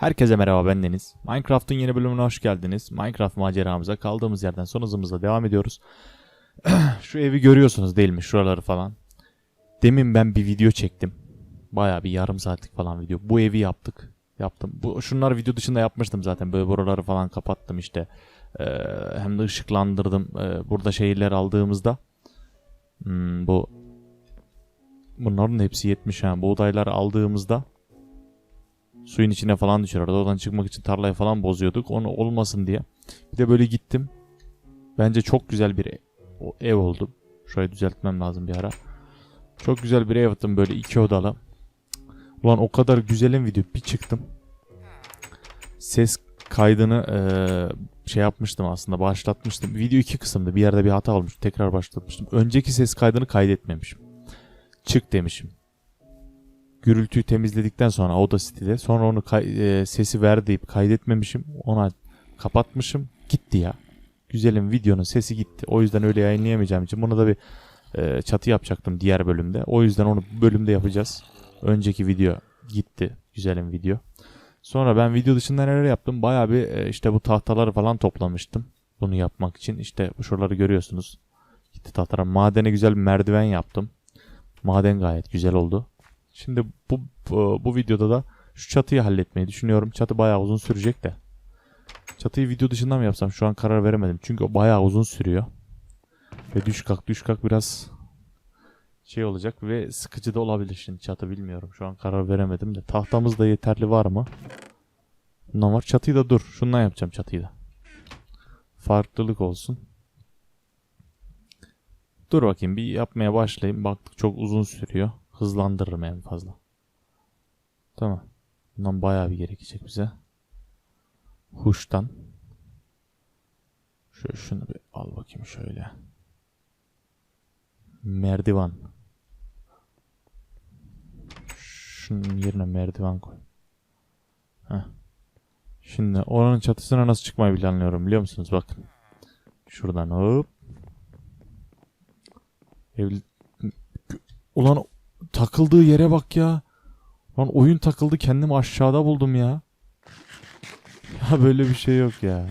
Herkese merhaba ben Deniz. Minecraft'ın yeni bölümüne hoş geldiniz. Minecraft maceramıza kaldığımız yerden son hızımızla devam ediyoruz. Şu evi görüyorsunuz değil mi? Şuraları falan. Demin ben bir video çektim. Baya bir yarım saatlik falan video. Bu evi yaptık. Yaptım. Bu şunları video dışında yapmıştım zaten. Böyle buraları falan kapattım işte. Ee, hem de ışıklandırdım. Ee, burada şehirler aldığımızda hmm, bu bunların hepsi 70 ha. Buğdayları aldığımızda suyun içine falan düşerlerdi. Oradan çıkmak için tarlayı falan bozuyorduk. Onu olmasın diye. Bir de böyle gittim. Bence çok güzel bir ev, o ev oldu. Şurayı düzeltmem lazım bir ara. Çok güzel bir ev yaptım böyle iki odalı. Ulan o kadar güzelim video. Bir çıktım. Ses kaydını eee, şey yapmıştım aslında başlatmıştım. Video iki kısımdı. Bir yerde bir hata olmuş. Tekrar başlatmıştım. Önceki ses kaydını kaydetmemişim. Çık demişim gürültüyü temizledikten sonra Audacity'de sonra onu e, sesi ver deyip kaydetmemişim. Ona kapatmışım. Gitti ya. Güzelim videonun sesi gitti. O yüzden öyle yayınlayamayacağım için bunu da bir e, çatı yapacaktım diğer bölümde. O yüzden onu bölümde yapacağız. Önceki video gitti. Güzelim video. Sonra ben video dışında neler yaptım? Bayağı bir e, işte bu tahtaları falan toplamıştım. Bunu yapmak için. İşte şuraları görüyorsunuz. Gitti tahtalar. Madene güzel bir merdiven yaptım. Maden gayet güzel oldu. Şimdi bu, bu, videoda da şu çatıyı halletmeyi düşünüyorum. Çatı bayağı uzun sürecek de. Çatıyı video dışından mı yapsam şu an karar veremedim. Çünkü o bayağı uzun sürüyor. Ve düş kalk düş kalk biraz şey olacak ve sıkıcı da olabilir şimdi çatı bilmiyorum. Şu an karar veremedim de. Tahtamız da yeterli var mı? Bundan var. Çatıyı da dur. Şundan yapacağım çatıyı da. Farklılık olsun. Dur bakayım bir yapmaya başlayayım. Baktık çok uzun sürüyor. Hızlandırırım en fazla. Tamam. Bundan bayağı bir gerekecek bize. Huştan. Şöyle şunu bir al bakayım şöyle. Merdivan. Şunun yerine merdiven koy. Heh. Şimdi oranın çatısına nasıl çıkmayı planlıyorum biliyor musunuz? Bakın. Şuradan hop. Evli... Ulan takıldığı yere bak ya. Lan oyun takıldı kendimi aşağıda buldum ya. Ya böyle bir şey yok ya.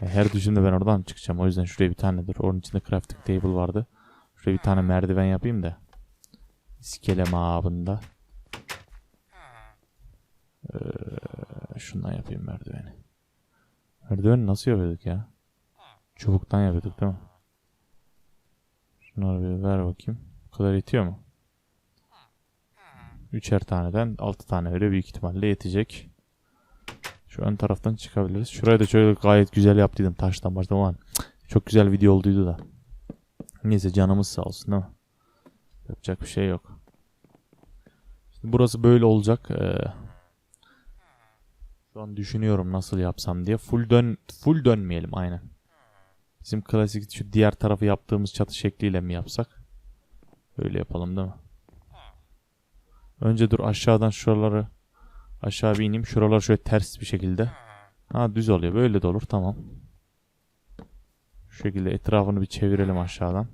Ya Her düşümde ben oradan çıkacağım. O yüzden şuraya bir tane dur. Onun içinde crafting table vardı. Şuraya bir tane merdiven yapayım da. İskele mabında. Ee, şundan yapayım merdiveni. Merdiveni nasıl yapıyorduk ya? Çubuktan yapıyorduk değil mi? Şunları bir ver bakayım. Kadar yetiyor mu? Üçer taneden altı tane öyle büyük ihtimalle yetecek. Şu ön taraftan çıkabiliriz. Şurayı da şöyle gayet güzel yaptıydım taştan baştan olan. Çok güzel video olduydu da. Neyse canımız sağ olsun değil mi? Yapacak bir şey yok. Şimdi burası böyle olacak. Ee, şu an düşünüyorum nasıl yapsam diye. Full dön full dönmeyelim aynen. Bizim klasik şu diğer tarafı yaptığımız çatı şekliyle mi yapsak? Öyle yapalım değil mi? Önce dur aşağıdan şuraları aşağı bir ineyim. Şuralar şöyle ters bir şekilde. Ha düz oluyor. Böyle de olur. Tamam. Şu şekilde etrafını bir çevirelim aşağıdan.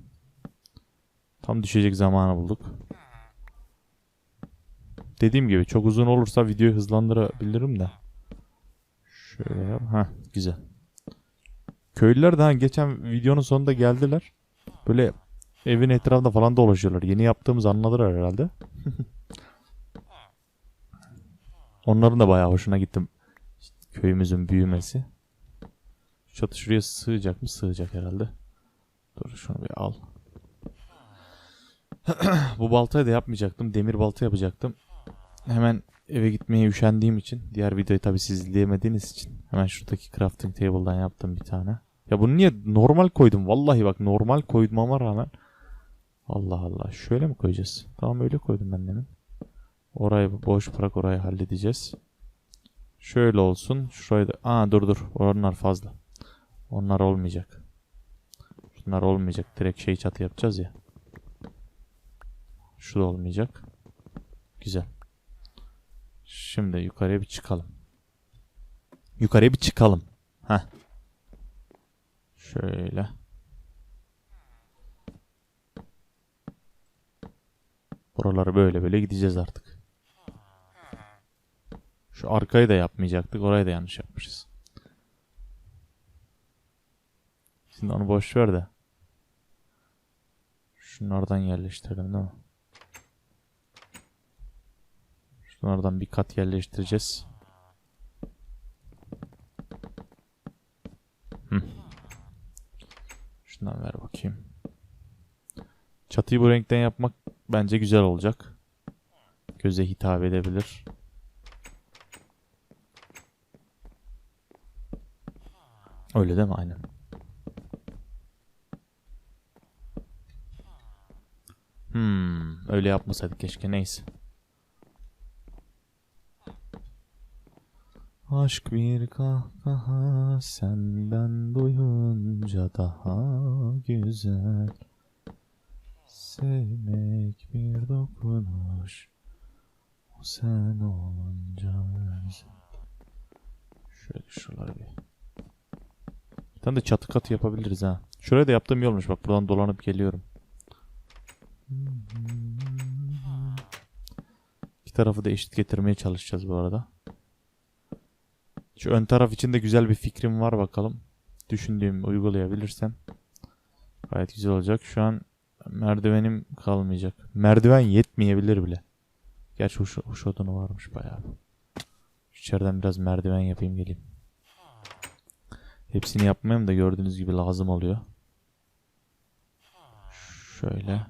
Tam düşecek zamanı bulduk. Dediğim gibi çok uzun olursa videoyu hızlandırabilirim de. Şöyle yap. Ha güzel. Köylüler daha geçen videonun sonunda geldiler. Böyle evin etrafında falan dolaşıyorlar. Yeni yaptığımız anladılar herhalde. Onların da bayağı hoşuna gittim. Köyümüzün büyümesi. Çatı şuraya sığacak mı? Sığacak herhalde. Dur şunu bir al. Bu baltayı da yapmayacaktım. Demir balta yapacaktım. Hemen eve gitmeye üşendiğim için. Diğer videoyu tabi siz izleyemediğiniz için. Hemen şuradaki crafting table'dan yaptım bir tane. Ya bunu niye normal koydum? Vallahi bak normal koymama rağmen. Allah Allah. Şöyle mi koyacağız? Tamam öyle koydum ben demin. Orayı boş bırak orayı halledeceğiz. Şöyle olsun. Şurayı da... Aa dur dur. Onlar fazla. Onlar olmayacak. Şunlar olmayacak. Direkt şey çatı yapacağız ya. Şu da olmayacak. Güzel. Şimdi yukarıya bir çıkalım. Yukarıya bir çıkalım. Heh. Şöyle. Buraları böyle böyle gideceğiz artık. Şu arkayı da yapmayacaktık. Orayı da yanlış yapmışız. Şimdi onu boş ver de. Şunlardan yerleştirelim değil mi? Şunlardan bir kat yerleştireceğiz. Şundan ver bakayım. Çatıyı bu renkten yapmak bence güzel olacak. Göze hitap edebilir. Öyle değil mi? Aynen. Hmm, öyle yapmasaydık keşke. Neyse. Aşk bir kahkaha senden duyunca daha güzel. Sevmek bir dokunuş o sen olunca özel. Şöyle şuraları bir. Bir tane de çatı katı yapabiliriz ha. Şuraya da yaptığım iyi olmuş bak buradan dolanıp geliyorum. İki tarafı da eşit getirmeye çalışacağız bu arada. Şu ön taraf için de güzel bir fikrim var bakalım. Düşündüğüm uygulayabilirsem. Gayet güzel olacak. Şu an merdivenim kalmayacak. Merdiven yetmeyebilir bile. Gerçi huş, huş odunu varmış bayağı. İçeriden biraz merdiven yapayım geleyim. Hepsini yapmayayım da gördüğünüz gibi lazım oluyor. Şöyle.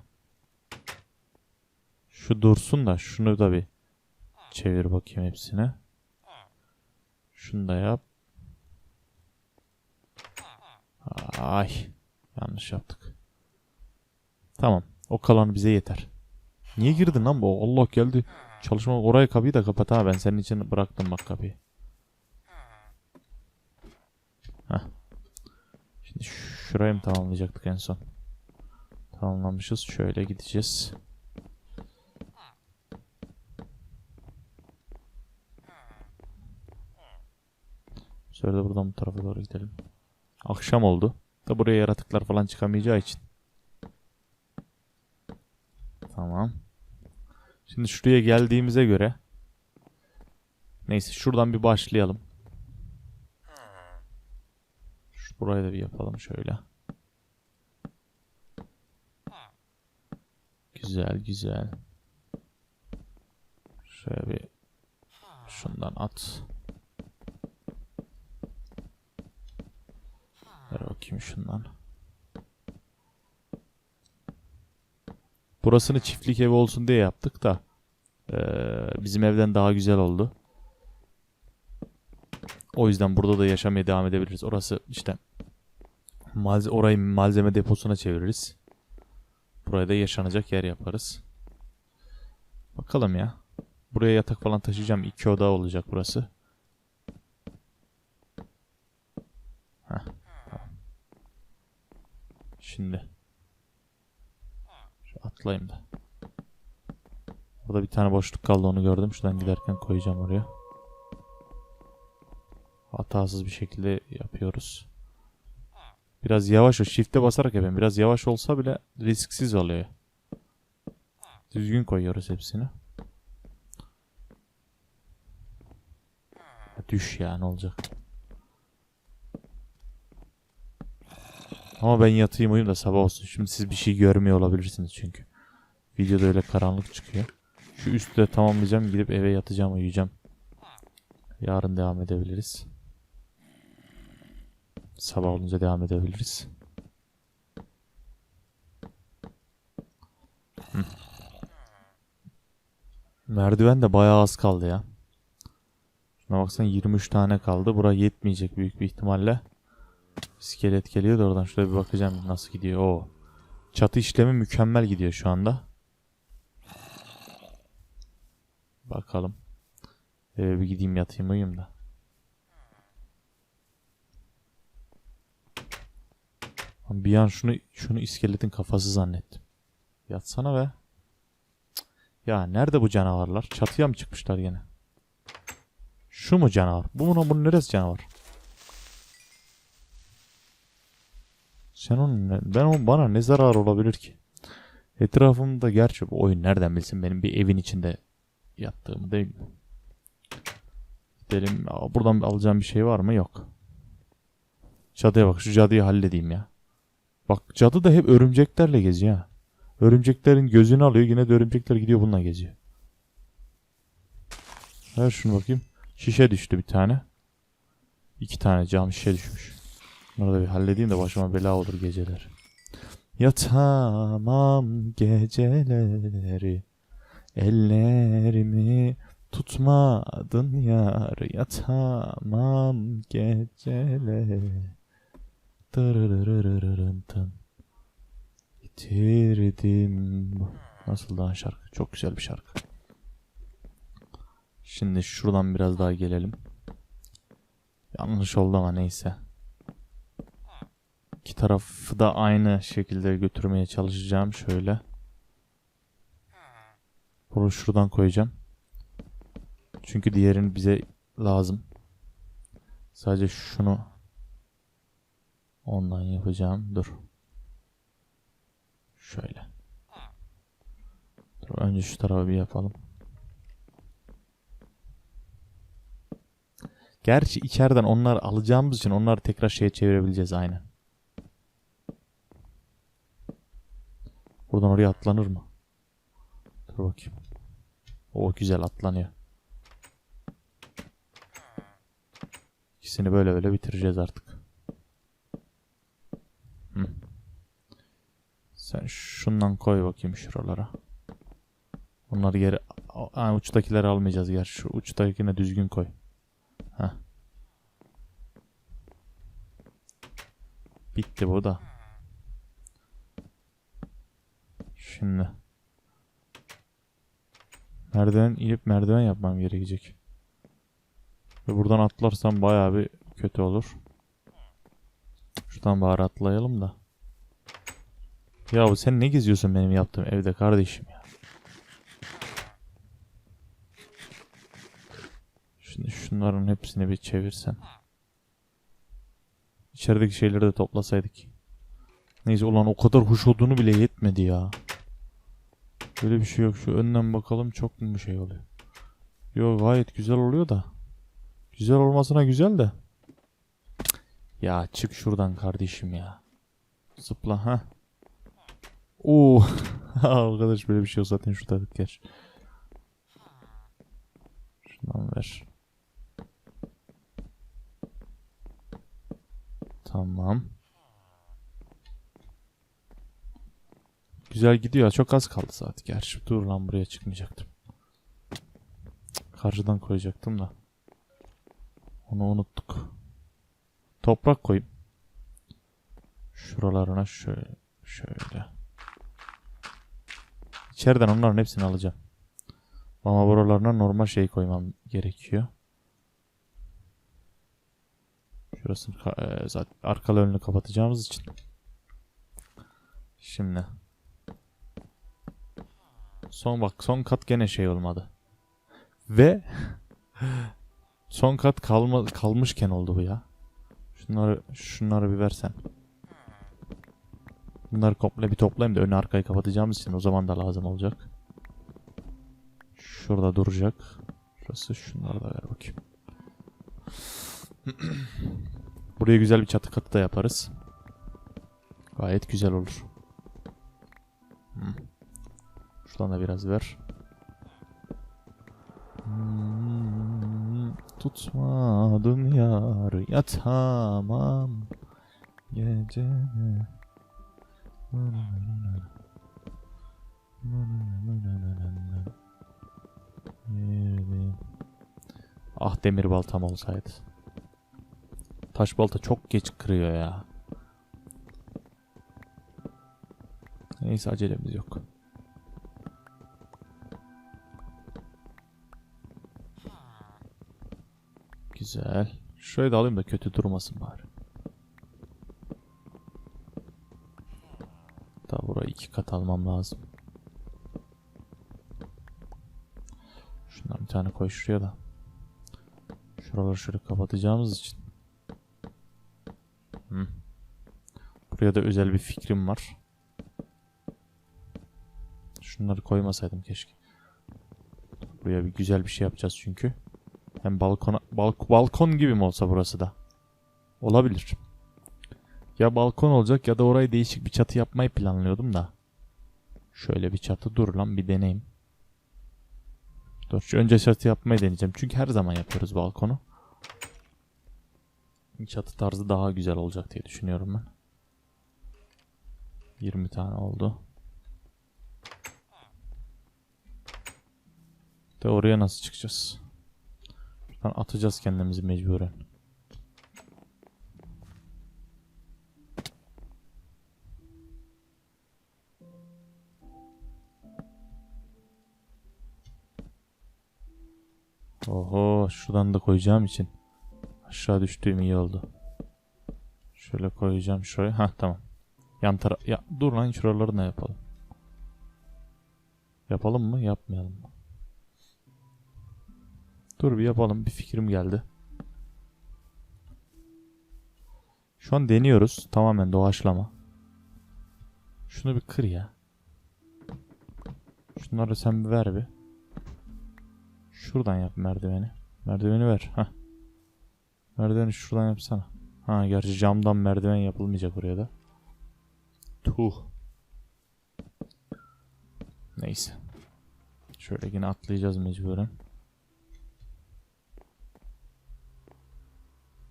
Şu dursun da şunu da bir çevir bakayım hepsine. Şunu da yap. Ay. Yanlış yaptık. Tamam. O kalan bize yeter. Niye girdin lan bu? Allah geldi. Çalışma orayı kapıyı da kapat ha. Ben senin için bıraktım bak kapıyı. Heh. Şimdi şurayı mı tamamlayacaktık en son? Tamamlamışız. Şöyle gideceğiz. Şöyle buradan bu tarafa doğru gidelim. Akşam oldu. Da buraya yaratıklar falan çıkamayacağı için. Tamam. Şimdi şuraya geldiğimize göre Neyse şuradan bir başlayalım. Şu burayı da bir yapalım şöyle. Güzel güzel. Şöyle bir şundan at. Ver bakayım şundan. Burasını çiftlik evi olsun diye yaptık da eee, bizim evden daha güzel oldu. O yüzden burada da yaşamaya devam edebiliriz. Orası işte malze orayı malzeme deposuna çeviririz. Buraya da yaşanacak yer yaparız. Bakalım ya. Buraya yatak falan taşıyacağım. İki oda olacak burası. Heh. Şimdi. Atlayayım da. Burada bir tane boşluk kaldı onu gördüm. Şuradan giderken koyacağım oraya. Hatasız bir şekilde yapıyoruz. Biraz yavaş o. Shift'e basarak yapayım. Biraz yavaş olsa bile risksiz oluyor. Düzgün koyuyoruz hepsini. Düş ya ne olacak. Ama ben yatayım uyuyayım da sabah olsun. Şimdi siz bir şey görmüyor olabilirsiniz çünkü. Videoda öyle karanlık çıkıyor. Şu üstü de tamamlayacağım. Gidip eve yatacağım uyuyacağım. Yarın devam edebiliriz. Sabah olunca devam edebiliriz. Hı. Merdiven de bayağı az kaldı ya. Şuna baksan 23 tane kaldı. Bura yetmeyecek büyük bir ihtimalle. İskelet geliyor da oradan şöyle bir bakacağım nasıl gidiyor. Oo. Çatı işlemi mükemmel gidiyor şu anda. Bakalım. Eve bir gideyim yatayım uyuyayım da. Bir an şunu şunu iskeletin kafası zannettim. Yatsana be. Ya nerede bu canavarlar? Çatıya mı çıkmışlar gene? Şu mu canavar? Bu mu? Bunun neresi canavar? Sen onun ne, ben onun bana ne zarar olabilir ki? Etrafımda gerçi bu oyun nereden bilsin benim bir evin içinde yattığımı değil mi? Gidelim. Buradan alacağım bir şey var mı? Yok. Cadıya bak. Şu cadıyı halledeyim ya. Bak cadı da hep örümceklerle geziyor. Örümceklerin gözünü alıyor. Yine de örümcekler gidiyor bununla geziyor. Ver şunu bakayım. Şişe düştü bir tane. İki tane cam şişe düşmüş. Bunları da bir halledeyim de başıma bela olur geceler. Yatamam geceleri Ellerimi tutmadın yar Yatamam geceleri Dırırırırırırıntın. Yitirdim Nasıl lan şarkı? Çok güzel bir şarkı. Şimdi şuradan biraz daha gelelim. Yanlış oldu ama neyse. İki tarafı da aynı şekilde götürmeye çalışacağım. Şöyle. Bunu şuradan koyacağım. Çünkü diğerini bize lazım. Sadece şunu ondan yapacağım. Dur. Şöyle. Dur önce şu tarafı bir yapalım. Gerçi içeriden onlar alacağımız için onları tekrar şeye çevirebileceğiz aynen. Buradan oraya atlanır mı? Dur bakayım. O güzel atlanıyor. İkisini böyle böyle bitireceğiz artık. Hı. Sen şundan koy bakayım şuralara. Bunları geri... Ha, uçtakileri almayacağız gerçi. Şu uçtakine düzgün koy. Heh. Bitti bu da. Şimdi. Merdiven inip merdiven yapmam gerekecek. Ve buradan atlarsam bayağı bir kötü olur. Şuradan bari atlayalım da. Ya sen ne geziyorsun benim yaptığım evde kardeşim ya. Şimdi şunların hepsini bir çevirsen. İçerideki şeyleri de toplasaydık. Neyse ulan o kadar hoş olduğunu bile yetmedi ya. Böyle bir şey yok. Şu önden bakalım çok mu bir şey oluyor. Yo gayet güzel oluyor da. Güzel olmasına güzel de. Ya çık şuradan kardeşim ya. Zıpla ha. Oo. Arkadaş böyle bir şey yok zaten şurada gel. Şundan ver. Tamam. Güzel gidiyor. Çok az kaldı saat. Gerçi dur lan buraya çıkmayacaktım. Karşıdan koyacaktım da. Onu unuttuk. Toprak koyayım. Şuralarına şöyle. Şöyle. İçeriden onların hepsini alacağım. Ama buralarına normal şey koymam gerekiyor. Şurasını e, zaten arkalı önünü kapatacağımız için. Şimdi. Son bak son kat gene şey olmadı. Ve son kat kalma, kalmışken oldu bu ya. Şunları şunları bir versen. Bunları komple bir toplayayım da önü arkayı kapatacağımız için o zaman da lazım olacak. Şurada duracak. Şurası şunları da ver bakayım. Buraya güzel bir çatı katı da yaparız. Gayet güzel olur. Hmm. Şuradan da biraz ver. Hmm, tutmadın yar yatamam gece. Ah demir baltam olsaydı. Taş balta çok geç kırıyor ya. Neyse acelemiz yok. Güzel. Şurayı da alayım da kötü durmasın bari. Daha burayı iki kat almam lazım. Şundan bir tane koy şuraya da. Şuraları şöyle kapatacağımız için. Hı. Buraya da özel bir fikrim var. Şunları koymasaydım keşke. Buraya bir güzel bir şey yapacağız çünkü. Hem balkona balk- balkon gibi mi olsa burası da? Olabilir. Ya balkon olacak ya da orayı değişik bir çatı yapmayı planlıyordum da. Şöyle bir çatı dur lan bir deneyim. Dur önce çatı yapmayı deneyeceğim. Çünkü her zaman yapıyoruz balkonu. Çatı tarzı daha güzel olacak diye düşünüyorum ben. 20 tane oldu. De oraya nasıl çıkacağız? Şuradan atacağız kendimizi mecburen. Oho şuradan da koyacağım için aşağı düştüğüm iyi oldu. Şöyle koyacağım şuraya. Ha tamam. Yan tara ya dur lan şuraları ne yapalım? Yapalım mı? Yapmayalım mı? Dur bir yapalım. Bir fikrim geldi. Şu an deniyoruz. Tamamen doğaçlama. Şunu bir kır ya. Şunları sen bir ver bir. Şuradan yap merdiveni. Merdiveni ver. Hah. Merdiveni şuradan yapsana. Ha gerçi camdan merdiven yapılmayacak oraya da. Tuh. Neyse. Şöyle yine atlayacağız mecburen.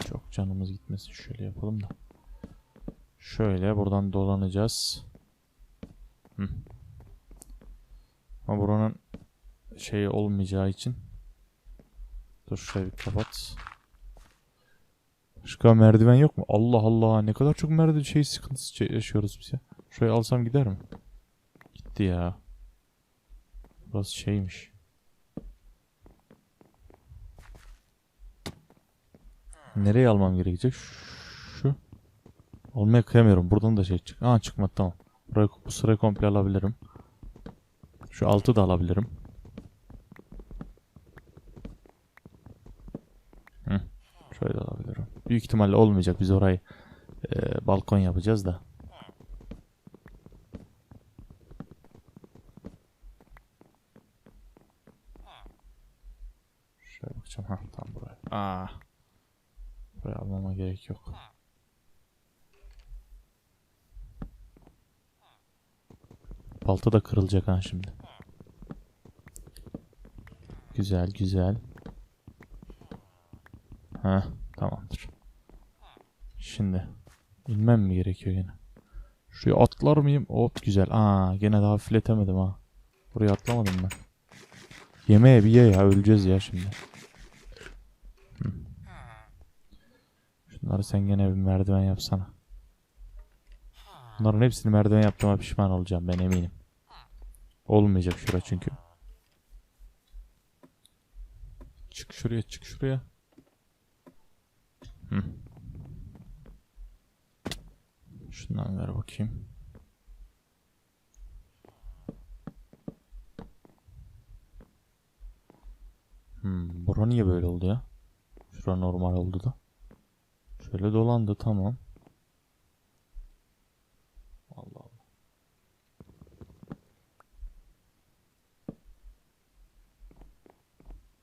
Çok canımız gitmesin. Şöyle yapalım da. Şöyle buradan dolanacağız. Hı. Ama buranın şey olmayacağı için Dur şurayı bir kapat. Başka merdiven yok mu? Allah Allah ne kadar çok merdiven şey sıkıntısı yaşıyoruz biz ya. Şurayı alsam gider mi? Gitti ya. Burası şeymiş. Nereye almam gerekecek? Şu. Almaya kıyamıyorum. Buradan da şey çık. Aa çıkmadı tamam. Burayı, bu sırayı komple alabilirim. Şu altı da alabilirim. Hı. Şöyle alabilirim. Büyük ihtimalle olmayacak. Biz orayı e, balkon yapacağız da. Şöyle bakacağım. Ha tam buraya. Aa. Buraya almama gerek yok. Balta da kırılacak ha şimdi. Güzel güzel. Ha tamamdır. Şimdi inmem mi gerekiyor yine? Şuraya atlar mıyım? Hop güzel. Aa gene daha hafifletemedim ha. Buraya atlamadım ben. Yemeğe bir ye ya öleceğiz ya şimdi. Hı. Sen gene bir merdiven yapsana. Bunların hepsini merdiven yaptığıma pişman olacağım ben eminim. Olmayacak şura çünkü. Çık şuraya çık şuraya. Hı. Şundan ver bakayım. Hmm, bura niye böyle oldu ya? Şura normal oldu da. Şöyle dolandı tamam. Allah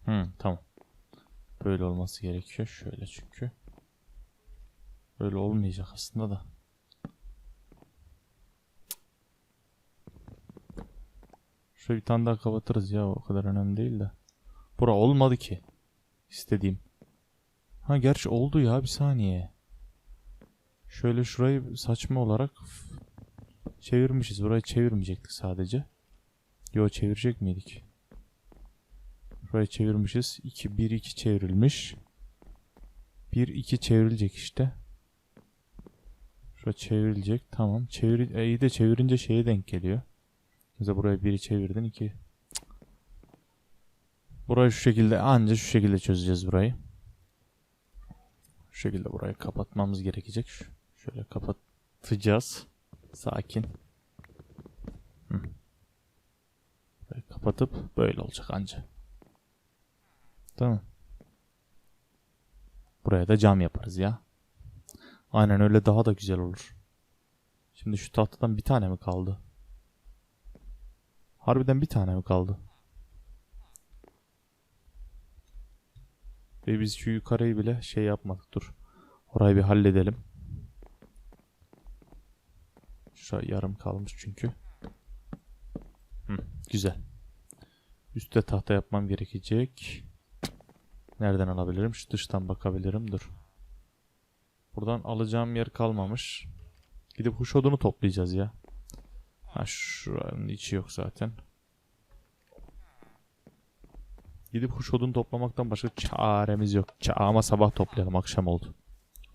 Hmm, tamam. Böyle olması gerekiyor. Şöyle çünkü. Böyle olmayacak aslında da. Şöyle bir tane daha kapatırız ya o kadar önemli değil de. Bura olmadı ki. İstediğim. Ha gerçi oldu ya bir saniye. Şöyle şurayı saçma olarak çevirmişiz. Burayı çevirmeyecektik sadece. Yo çevirecek miydik? Burayı çevirmişiz. 2 1 2 çevrilmiş. 1 2 çevrilecek işte. Şurada çevrilecek. Tamam. Çevir e, iyi de çevirince şeye denk geliyor. Mesela buraya biri çevirdin iki. Burayı şu şekilde anca şu şekilde çözeceğiz burayı. Şu şekilde burayı kapatmamız gerekecek. Şöyle kapatacağız. Sakin. Hı. Kapatıp böyle olacak anca. Tamam. Buraya da cam yaparız ya. Aynen öyle daha da güzel olur. Şimdi şu tahtadan bir tane mi kaldı? Harbiden bir tane mi kaldı? Ve biz şu yukarıyı bile şey yapmadık. Dur. Orayı bir halledelim. Şuraya yarım kalmış çünkü. Hı, güzel. Üste tahta yapmam gerekecek. Nereden alabilirim? Şu dıştan bakabilirim. Dur. Buradan alacağım yer kalmamış. Gidip huş odunu toplayacağız ya. Ha şuranın içi yok zaten. Gidip huş odunu toplamaktan başka çaremiz yok. Ça ama sabah toplayalım akşam oldu.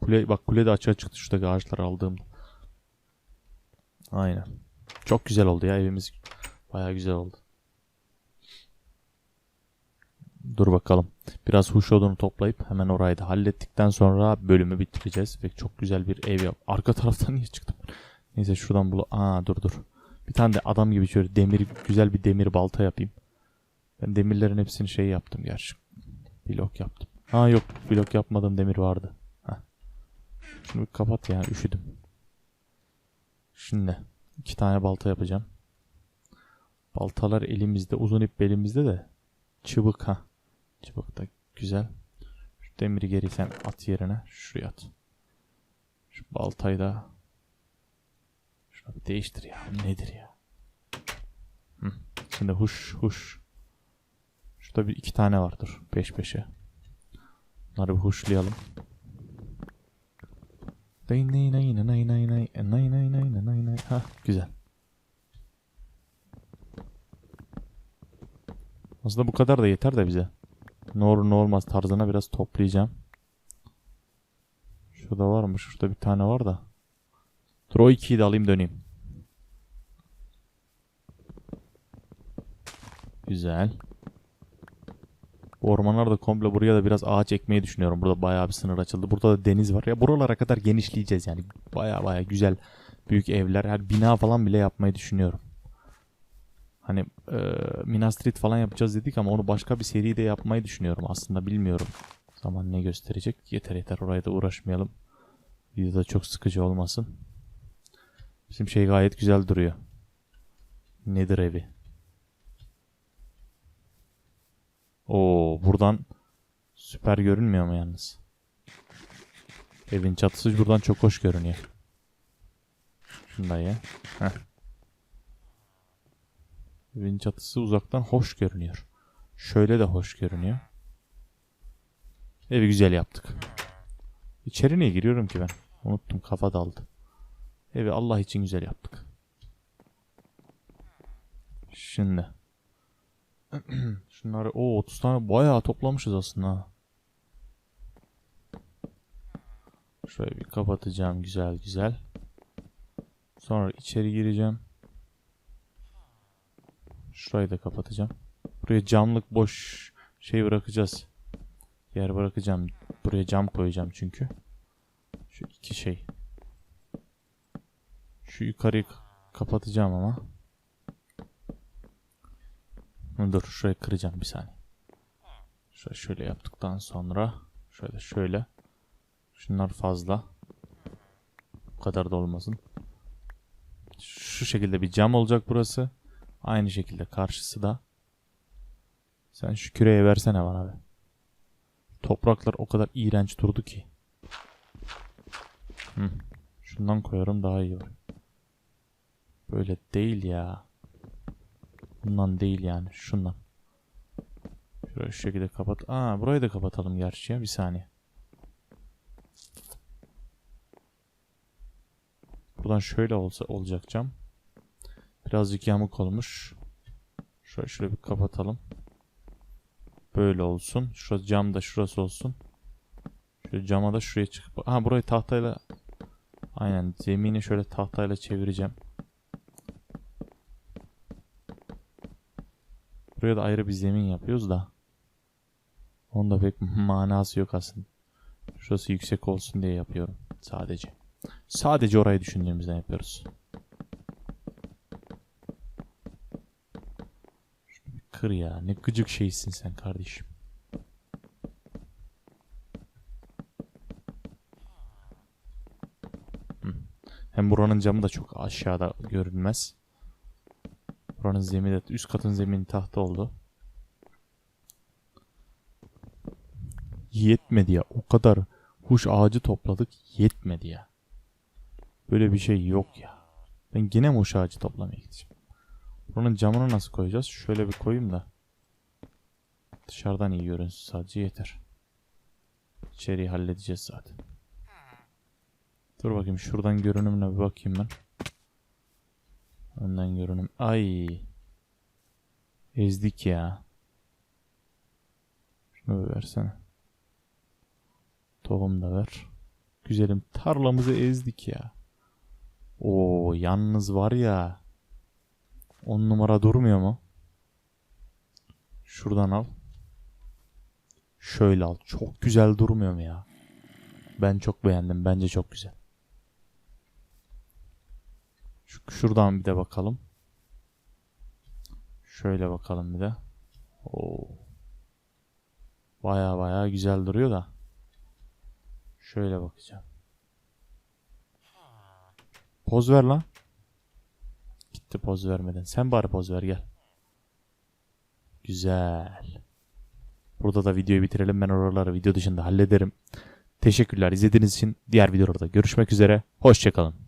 Kule, bak kule de açığa çıktı şuradaki ağaçları aldığımda. Aynen. Çok güzel oldu ya evimiz. Baya güzel oldu. Dur bakalım. Biraz huş odunu toplayıp hemen orayı da hallettikten sonra bölümü bitireceğiz. Ve çok güzel bir ev yap. Arka taraftan niye çıktım? Neyse şuradan bulu. Aa dur dur. Bir tane de adam gibi şöyle demir güzel bir demir balta yapayım. Ben demirlerin hepsini şey yaptım gerçi. Blok yaptım. Ha yok blok yapmadım demir vardı. Heh. Şunu kapat ya üşüdüm. Şimdi iki tane balta yapacağım. Baltalar elimizde uzun ip belimizde de çıbık ha. Çıbık da güzel. Şu demiri geri sen at yerine şuraya at. Şu baltayı da şuna bir değiştir ya. Nedir ya? Hı. Şimdi huş huş. Şurada bir iki tane vardır. Peş peşe. Bunları bir huşlayalım. Nay nay nay nay nay nay nay nay nay nay nay nay Ha güzel. Aslında bu kadar da yeter de bize. Ne olur ne olmaz tarzına biraz toplayacağım. Şurada var mı? Şurada bir tane var da. Dur o ikiyi de alayım döneyim. Güzel. Bu ormanlar da komple buraya da biraz ağaç ekmeyi düşünüyorum. Burada bayağı bir sınır açıldı. Burada da deniz var. Ya buralara kadar genişleyeceğiz yani. Bayağı bayağı güzel büyük evler. Her bina falan bile yapmayı düşünüyorum. Hani e, Minas Tirith falan yapacağız dedik ama onu başka bir seride yapmayı düşünüyorum aslında bilmiyorum. Zaman ne gösterecek? Yeter yeter oraya da uğraşmayalım. Videoda çok sıkıcı olmasın. Bizim şey gayet güzel duruyor. Nedir evi? Oo buradan süper görünmüyor mu yalnız? Evin çatısı buradan çok hoş görünüyor. Şunu da ye. Heh. Evin çatısı uzaktan hoş görünüyor. Şöyle de hoş görünüyor. Evi güzel yaptık. İçeri niye giriyorum ki ben? Unuttum kafa daldı. Evi Allah için güzel yaptık. Şimdi. Şunları o 30 tane bayağı toplamışız aslında. Şöyle bir kapatacağım güzel güzel. Sonra içeri gireceğim. Şurayı da kapatacağım. Buraya camlık boş şey bırakacağız. Yer bırakacağım. Buraya cam koyacağım çünkü. Şu iki şey. Şu yukarıyı kapatacağım ama. Dur şurayı kıracağım bir saniye. Şöyle, şöyle yaptıktan sonra şöyle şöyle. Şunlar fazla. Bu kadar da olmasın. Şu şekilde bir cam olacak burası. Aynı şekilde karşısı da. Sen şu küreye versene bana be. Topraklar o kadar iğrenç durdu ki. Hı. Şundan koyarım daha iyi olur. Böyle değil ya. Bundan değil yani. Şundan. Şurayı şu şekilde kapat. Aa burayı da kapatalım gerçi ya. Bir saniye. Buradan şöyle olsa olacak cam. Birazcık yamuk olmuş. Şöyle şöyle bir kapatalım. Böyle olsun. Şurası cam da şurası olsun. Şöyle cama da şuraya çıkıp. Ha burayı tahtayla Aynen zemini şöyle tahtayla çevireceğim. Buraya da ayrı bir zemin yapıyoruz da. Onda pek manası yok aslında. Şurası yüksek olsun diye yapıyorum sadece. Sadece orayı düşündüğümüzden yapıyoruz. Şunu bir kır ya. Ne gıcık şeysin sen kardeşim. Hem buranın camı da çok aşağıda görünmez. Buranın zemini de üst katın zemini tahta oldu. yetmedi ya. O kadar huş ağacı topladık yetmedi ya. Böyle bir şey yok ya. Ben yine mi huş ağacı toplamaya gideceğim? Bunun camını nasıl koyacağız? Şöyle bir koyayım da. Dışarıdan iyi görünsün sadece yeter. İçeriği halledeceğiz zaten. Dur bakayım şuradan görünümüne bir bakayım ben. Önden görünüm. Ay. Ezdik ya. Şunu bir versene. Tohum da ver. Güzelim tarlamızı ezdik ya. Oo yalnız var ya. On numara durmuyor mu? Şuradan al. Şöyle al. Çok güzel durmuyor mu ya? Ben çok beğendim. Bence çok güzel. Şu, şuradan bir de bakalım. Şöyle bakalım bir de. Oo. Baya baya güzel duruyor da. Şöyle bakacağım. Poz ver lan. Gitti poz vermeden. Sen bari poz ver gel. Güzel. Burada da videoyu bitirelim. Ben oraları video dışında hallederim. Teşekkürler izlediğiniz için. Diğer videolarda görüşmek üzere. Hoşçakalın.